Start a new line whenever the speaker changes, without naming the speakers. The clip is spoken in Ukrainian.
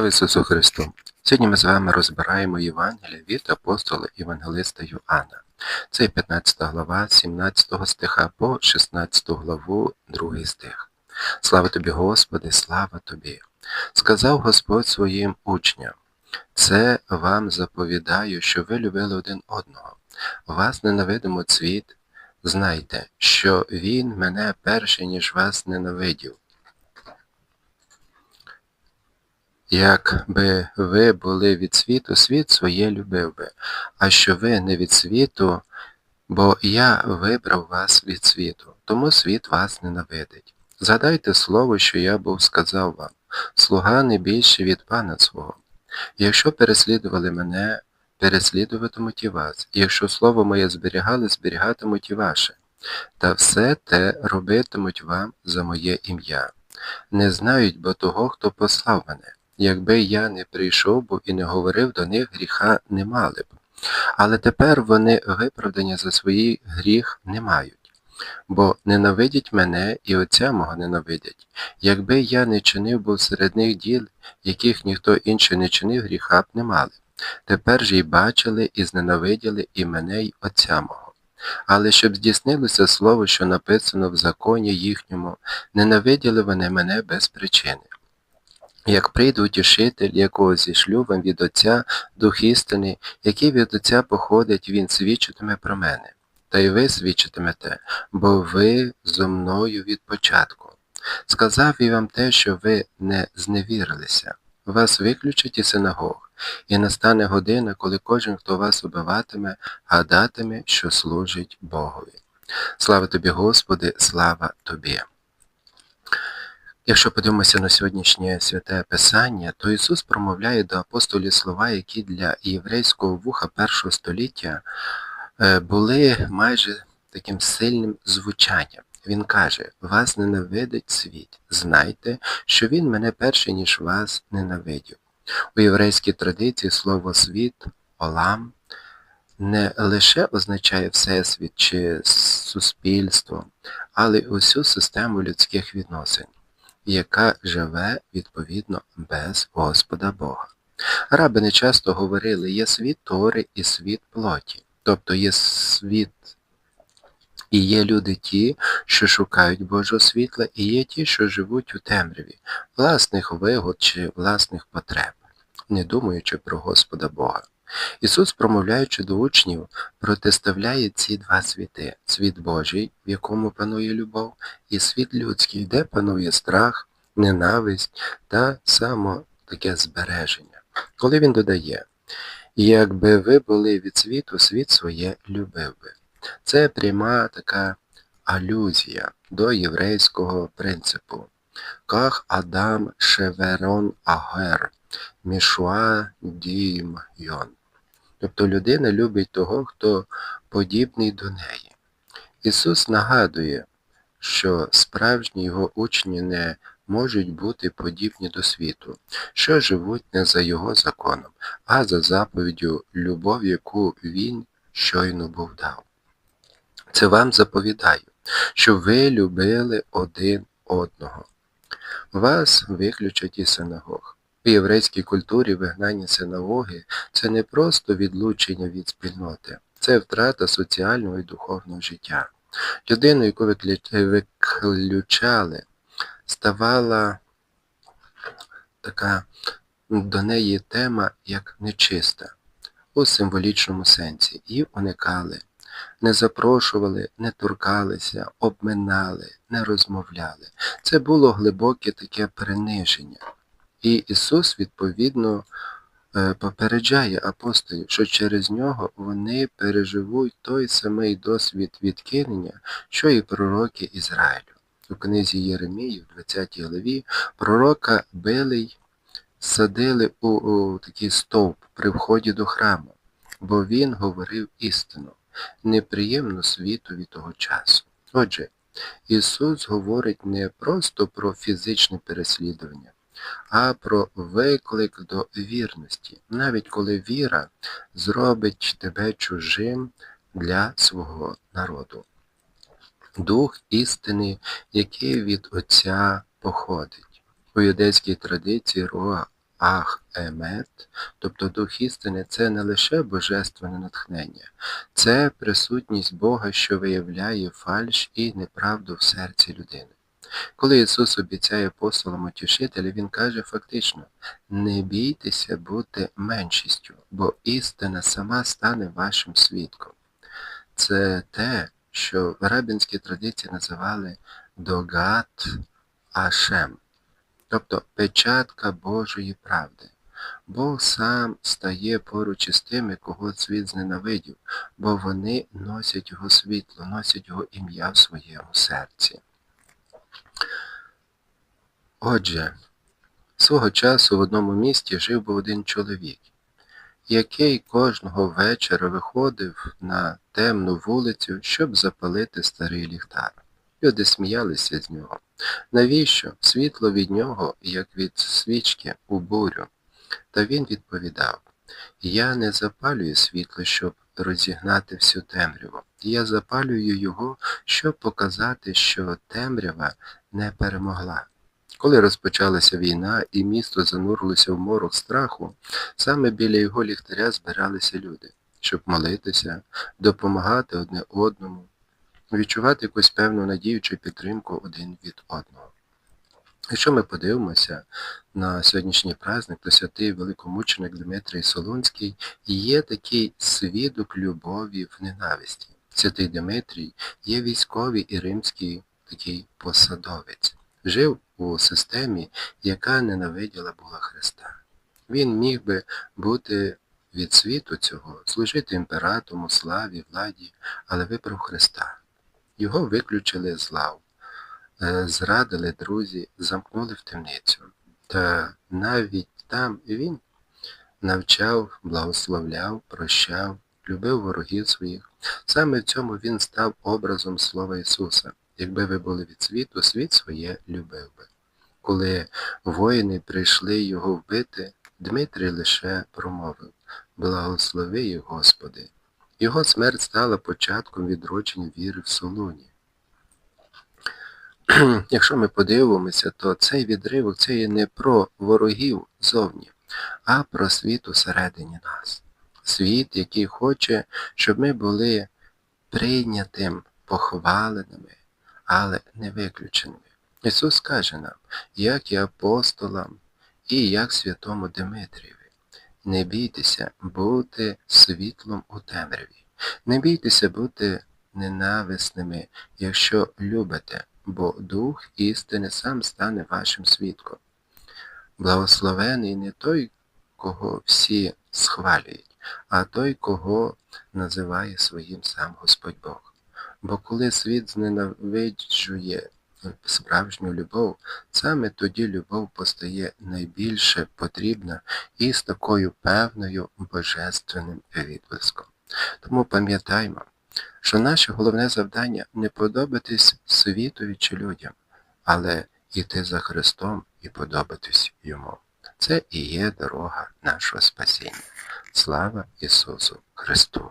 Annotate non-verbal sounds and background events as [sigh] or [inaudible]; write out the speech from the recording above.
Слава Ісусу Христу! Сьогодні ми з вами розбираємо Євангелія від апостола Євангелиста Йоанна. Це 15 глава 17 стиха по 16 главу 2 стих. Слава тобі, Господи, слава тобі! Сказав Господь своїм учням, це вам заповідаю, що ви любили один одного. Вас ненавидимо цвіт, знайте, що Він мене перше, ніж вас ненавидів. Якби ви були від світу, світ своє любив би, а що ви не від світу, бо я вибрав вас від світу, тому світ вас ненавидить. Згадайте слово, що я був сказав вам, слуга не більше від пана свого. Якщо переслідували мене, переслідуватимуть і вас, якщо слово моє зберігали, зберігатимуть і ваше, та все те робитимуть вам за моє ім'я. Не знають бо того, хто послав мене. Якби я не прийшов був і не говорив до них, гріха не мали б. Але тепер вони виправдання за свій гріх не мають, бо ненавидять мене і Отця мого ненавидять. Якби я не чинив був серед них діл, яких ніхто інший не чинив, гріха б не мали. Тепер же й бачили і зненавиділи і мене, й Отця мого. Але щоб здійснилося слово, що написано в законі їхньому, ненавиділи вони мене без причини. Як прийде утішитель, якого зішлю вам від Отця Дух істини, який від Отця походить, Він свідчитиме про мене. Та й ви свідчитимете, бо ви зо мною від початку. Сказав і вам те, що ви не зневірилися. Вас виключать із синагог, і настане година, коли кожен, хто вас убиватиме, гадатиме, що служить Богові. Слава тобі, Господи, слава тобі! Якщо подивимося на сьогоднішнє святе Писання, то Ісус промовляє до апостолів слова, які для єврейського вуха першого століття е, були майже таким сильним звучанням. Він каже, вас ненавидить світ. Знайте, що він мене перше, ніж вас ненавидів. У єврейській традиції слово світ, олам, не лише означає всесвіт чи суспільство, але й усю систему людських відносин яка живе, відповідно, без Господа Бога. Рабини часто говорили, є світ Тори і світ плоті, тобто є світ і є люди ті, що шукають Божого світла, і є ті, що живуть у темряві, власних вигод чи власних потреб, не думаючи про Господа Бога. Ісус, промовляючи до учнів, протиставляє ці два світи світ Божий, в якому панує любов, і світ людський, де панує страх, ненависть та само таке збереження. Коли він додає, якби ви були від світу, світ своє любив би. Це пряма така алюзія до єврейського принципу. Ках Адам Шеверон Агер, Мішуа Дім Йон. Тобто людина любить того, хто подібний до неї. Ісус нагадує, що справжні його учні не можуть бути подібні до світу, що живуть не за його законом, а за заповіддю любов, яку Він щойно був дав. Це вам заповідаю, що ви любили один одного. Вас виключать із синагог. У єврейській культурі вигнання синагоги це не просто відлучення від спільноти, це втрата соціального і духовного життя. Людину, яку виключали, ставала така до неї тема як нечиста у символічному сенсі. Її уникали, не запрошували, не торкалися, обминали, не розмовляли. Це було глибоке таке приниження. І Ісус, відповідно, е, попереджає апостолів, що через нього вони переживуть той самий досвід відкинення, що і пророки Ізраїлю. У книзі Єремії, в 20 главі, пророка били й садили у, у такий стовп при вході до храму, бо він говорив істину, неприємну світові того часу. Отже, Ісус говорить не просто про фізичне переслідування, а про виклик до вірності, навіть коли віра зробить тебе чужим для свого народу. Дух істини, який від Отця походить. У юдейській традиції Руа емет, тобто дух істини, це не лише божественне натхнення, це присутність Бога, що виявляє фальш і неправду в серці людини. Коли Ісус обіцяє апостолам утішителя, Він каже фактично, не бійтеся бути меншістю, бо істина сама стане вашим свідком. Це те, що в арабінській традиції називали догат Ашем, тобто печатка Божої правди. Бог сам стає поруч із тими, кого світ зненавидів, бо вони носять його світло, носять його ім'я в своєму серці. Отже, свого часу в одному місті жив був один чоловік, який кожного вечора виходив на темну вулицю, щоб запалити старий ліхтар. Люди сміялися з нього. Навіщо? Світло від нього, як від свічки, у бурю. Та він відповідав Я не запалюю світло, щоб розігнати всю темряву. Я запалюю його, щоб показати, що темрява не перемогла. Коли розпочалася війна і місто занурилося в морок страху, саме біля його ліхтаря збиралися люди, щоб молитися, допомагати одне одному, відчувати якусь певну надію чи підтримку один від одного. Якщо ми подивимося на сьогоднішній праздник, то святий великомученик Дмитрий Солунський є такий свідок любові в ненависті. Святий Дмитрій є військовий і римський такий посадовець. Жив у системі, яка ненавиділа була Христа. Він міг би бути від світу цього, служити імператору, славі, владі, але вибрав Христа. Його виключили з лав, е, зрадили друзі, замкнули в темницю. Та навіть там він навчав, благословляв, прощав, любив ворогів своїх. Саме в цьому він став образом Слова Ісуса. Якби ви були від світу, світ своє любив би. Коли воїни прийшли його вбити, Дмитрій лише промовив Благослови їх, Господи. Його смерть стала початком відродження віри в Солуні. [clears throat] Якщо ми подивимося, то цей відривок це є не про ворогів зовні, а про світ усередині нас. Світ, який хоче, щоб ми були прийнятим, похваленими, але не виключеними. Ісус каже нам, як і апостолам, і як святому Димитрієві. Не бійтеся бути світлом у темряві. Не бійтеся бути ненависними, якщо любите, бо Дух істини сам стане вашим свідком. Благословений не той, кого всі схвалюють, а той, кого називає своїм сам Господь Бог. Бо коли світ зненавиджує справжню любов, саме тоді любов постає найбільше потрібна і з такою певною божественним відблиском. Тому пам'ятаймо, що наше головне завдання не подобатись світові чи людям, але йти за Христом і подобатись Йому. Це і є дорога нашого спасіння. Слава Ісусу Христу!